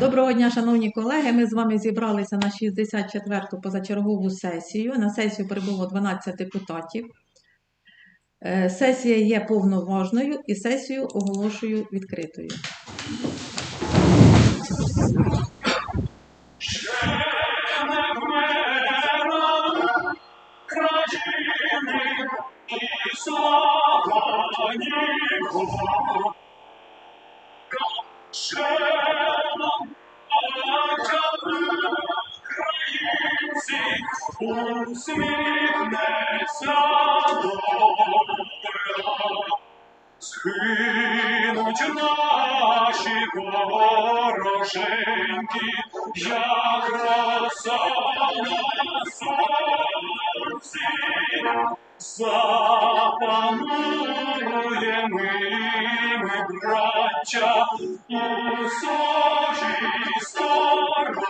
Доброго дня, шановні колеги. Ми з вами зібралися на 64-ту позачергову сесію. На сесію прибуло 12 депутатів. Е, Сесія є повноважною і сесію оголошую відкритою. Усміхнеться доля, Скинуть наші вороженьки, як роса на сонці, запанує ми, браття, у сожі стороні.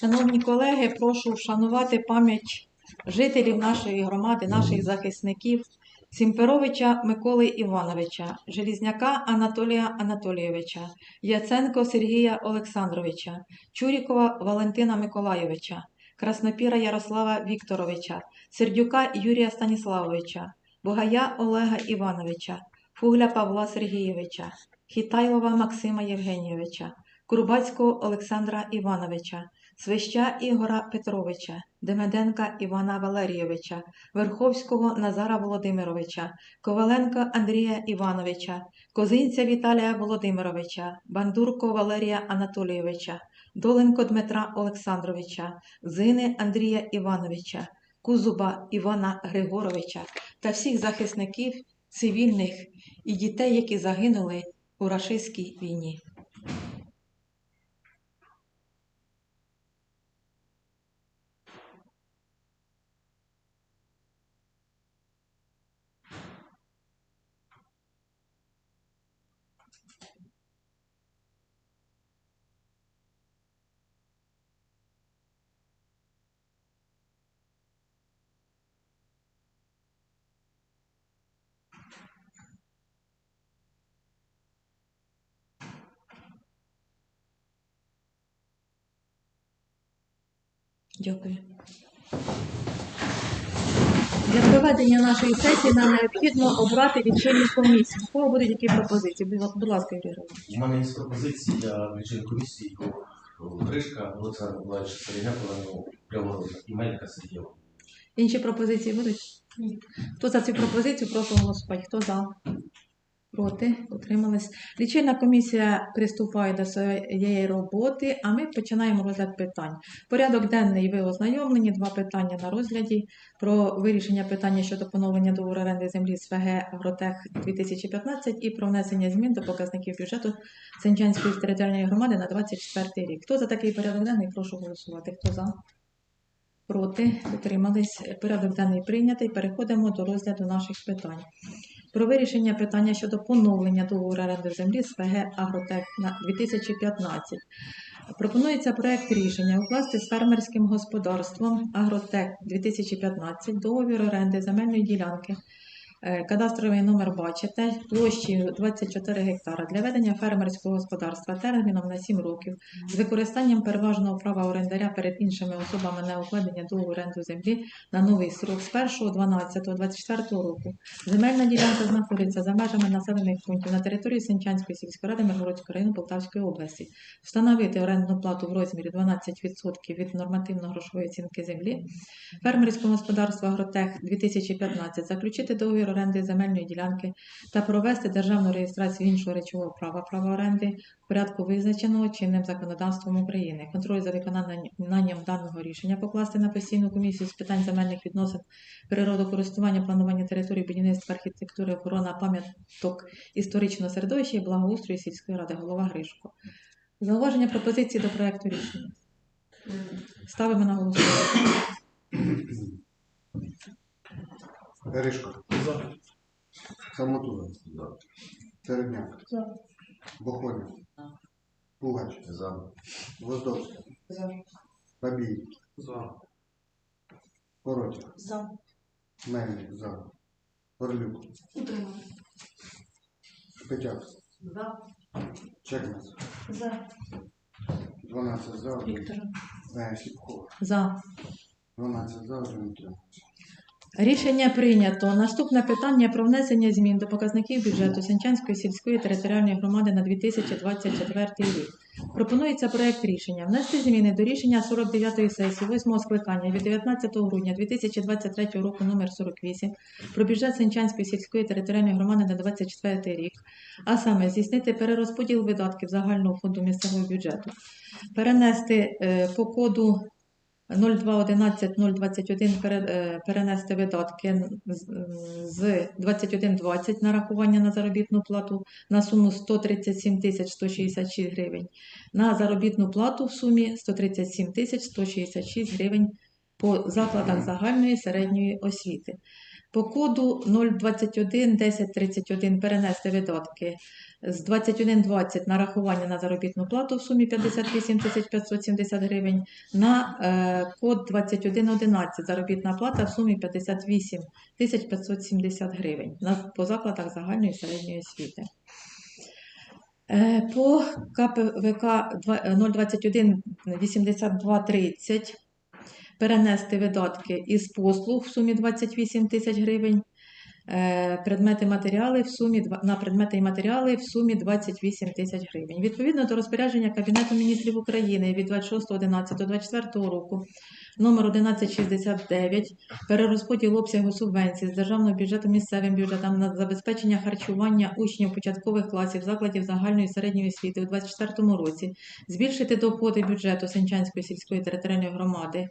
Шановні колеги, прошу вшанувати пам'ять жителів нашої громади, наших захисників Сімперовича Миколи Івановича, Желізняка Анатолія Анатолійовича, Яценко Сергія Олександровича, Чурікова Валентина Миколайовича, Краснопіра Ярослава Вікторовича, Сердюка Юрія Станіславовича, Бугая Олега Івановича, Фугля Павла Сергійовича, Хітайлова Максима Євгенійовича, Курбацького Олександра Івановича, Свища Ігора Петровича, Демеденка Івана Валерійовича, Верховського Назара Володимировича, Коваленка Андрія Івановича, Козинця Віталія Володимировича, Бандурко Валерія Анатолійовича, Доленко Дмитра Олександровича, Зини Андрія Івановича, Кузуба Івана Григоровича та всіх захисників цивільних і дітей, які загинули у рашистській війні. Дякую. Для проведення нашої сесії нам необхідно обрати лічильну комісію. У кого будуть які пропозиції? Будь ласка, Юрій. У мене є пропозиції для лічильної комісії Гришка Олександра Миколаївича Середняка, Прявороза і Мельника Сергія. Інші пропозиції будуть? Ні. Хто за цю пропозицію, прошу голосувати. Хто за? Проти? Утримались. Лічильна комісія приступає до своєї роботи, а ми починаємо розгляд питань. Порядок денний ви ознайомлені, два питання на розгляді про вирішення питання щодо поновлення договору оренди землі ФГ Агротех 2015 і про внесення змін до показників бюджету Сенчанської територіальної громади на 24 рік. Хто за такий порядок денний, прошу голосувати. Хто за? Проти, утримались. Порядок денний прийнятий. Переходимо до розгляду наших питань. Про вирішення питання щодо поновлення договору оренди землі з ФГ Агротех на 2015. Пропонується проект рішення укласти з фермерським господарством Агротек 2015 договір оренди земельної ділянки. Е, Кадастровий номер бачите, площею 24 гектара для ведення фермерського господарства терміном на 7 років з використанням переважного права орендаря перед іншими особами на укладення договору оренду землі на новий срок з 1.12.24 року. Земельна ділянка знаходиться за межами населених пунктів на території Сенчанської сільської ради Миргородського району Полтавської області. Встановити орендну плату в розмірі 12% від нормативно-грошової оцінки землі. Фермерського господарства Агротех 2015 заключити договір договір оренди земельної ділянки та провести державну реєстрацію іншого речового права права оренди в порядку визначеного чинним законодавством України. Контроль за виконанням даного рішення покласти на постійну комісію з питань земельних відносин, природокористування, планування території, будівництва, архітектури, охорона пам'яток історичного середовища і благоустрою сільської ради. Голова Гришко. Зауваження пропозиції до проекту рішення. Ставимо на голосування. Гришко. За. Самотура. За. Середняк. За. Бохоня. Пугач. За. Воздовська. За. Бабій. За. Коротя. За. Мельник. За. Орлюк. Шпитяк. За. Чекмас. За. 12 за, 1. Віктор. Е, За. 12 за, 1 утримався. Рішення прийнято. Наступне питання про внесення змін до показників бюджету Сенчанської сільської територіальної громади на 2024 рік. Пропонується проект рішення внести зміни до рішення 49-ї сесії 8 скликання від 19 грудня 2023 року номер 48 про бюджет Сенчанської сільської територіальної громади на 2024 рік, а саме здійснити перерозподіл видатків загального фонду місцевого бюджету, перенести е, по коду 0211-021 е, перенести видатки з- з 2120 нарахування на заробітну плату на суму 137 166 гривень, на заробітну плату в сумі 137 тисяч 166 гривень по закладах загальної середньої освіти. По коду 021 1031 перенести видатки з 2120 нарахування на заробітну плату в сумі 58 570 гривень, на е, код 2111 заробітна плата в сумі 58 570 гривень по закладах загальної середньої освіти. Е, По КПВК 021 8230 перенести видатки із послуг в сумі 28 тисяч гривень, е, предмети матеріали в сумі на предмети і матеріали в сумі 28 тисяч гривень. Відповідно до розпорядження Кабінету міністрів України від 26.11.24 року номер 1169 перерозподіл обсягу субвенцій з державного бюджету місцевим бюджетам на забезпечення харчування учнів початкових класів закладів загальної середньої освіти у 2024 році, збільшити доходи бюджету Сенчанської сільської територіальної громади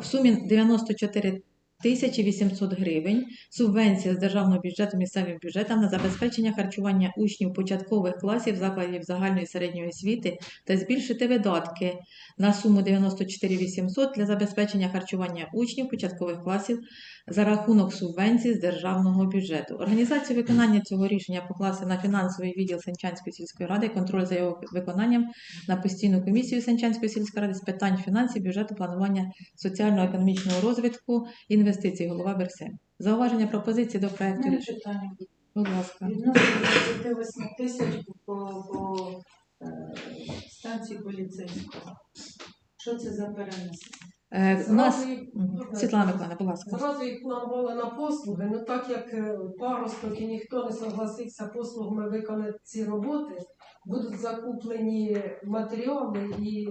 в сумі 94 тисячі 800 гривень, субвенція з державного бюджету місцевим бюджетам на забезпечення харчування учнів початкових класів закладів загальної середньої освіти та збільшити видатки на суму 94 800 для забезпечення харчування учнів початкових класів за рахунок субвенцій з державного бюджету. Організацію виконання цього рішення покласти на фінансовий відділ Сенчанської сільської ради, контроль за його виконанням на постійну комісію Сенчанської сільської ради з питань фінансів, бюджету, планування соціально-економічного розвитку, інвестицій. Голова Берсем. Зауваження пропозиції до проекту рішення. Будь ласка. Відносно 28 тисяч по, по е, станції поліцейського. Що це за перенесення? Е, у нас Мгм. Світлана Миколаївна, будь ласка. Зразу їх планували на послуги, ну так як е, паросток і ніхто не согласився послугами виконати ці роботи, будуть закуплені матеріали і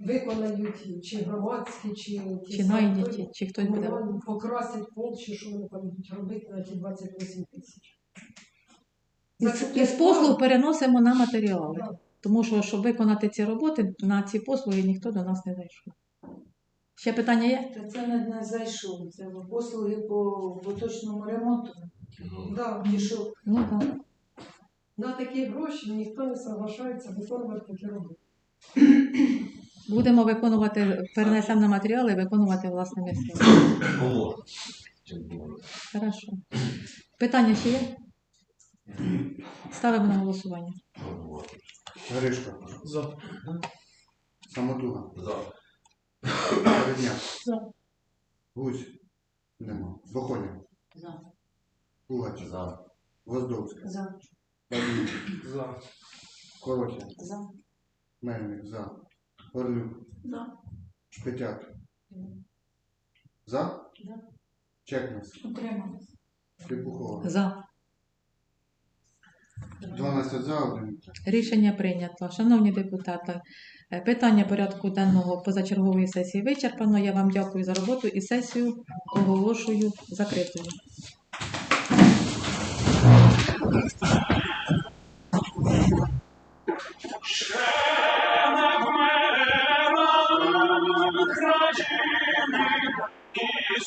виконають чи громадські, чи ті Чи самі найняті, чи хтось буде. покрасять пол, чи що вони там будуть робити на ті 28 тисяч. Із, послуг переносимо на матеріали. Так. Тому що, щоб виконати ці роботи, на ці послуги ніхто до нас не зайшов. Ще питання є? Та це не, не зайшов. Це послуги по поточному ремонту. Да. Ну так. На такі гроші ніхто не соглашається виконувати такі роботи. Будемо виконувати, перенесемо на матеріали і виконувати власними силами. Поможу. Хорошо. Питання ще є? Ставимо на голосування. Гришко. За. Самотуга. За. Середняк. За. Гусь. Нема. Бохоня. за. Пугач. За. Воздовська. За. Бабій. За. Коротя. За. Мельник. За. Орлюк. За. Шпитяк. За? За. Чекмас. Утрималась. Крепухова. За. 12 за, 1 Рішення прийнято. Шановні депутати, е, питання порядку денного позачергової сесії вичерпано. Я вам дякую за роботу і сесію оголошую закритою. Ще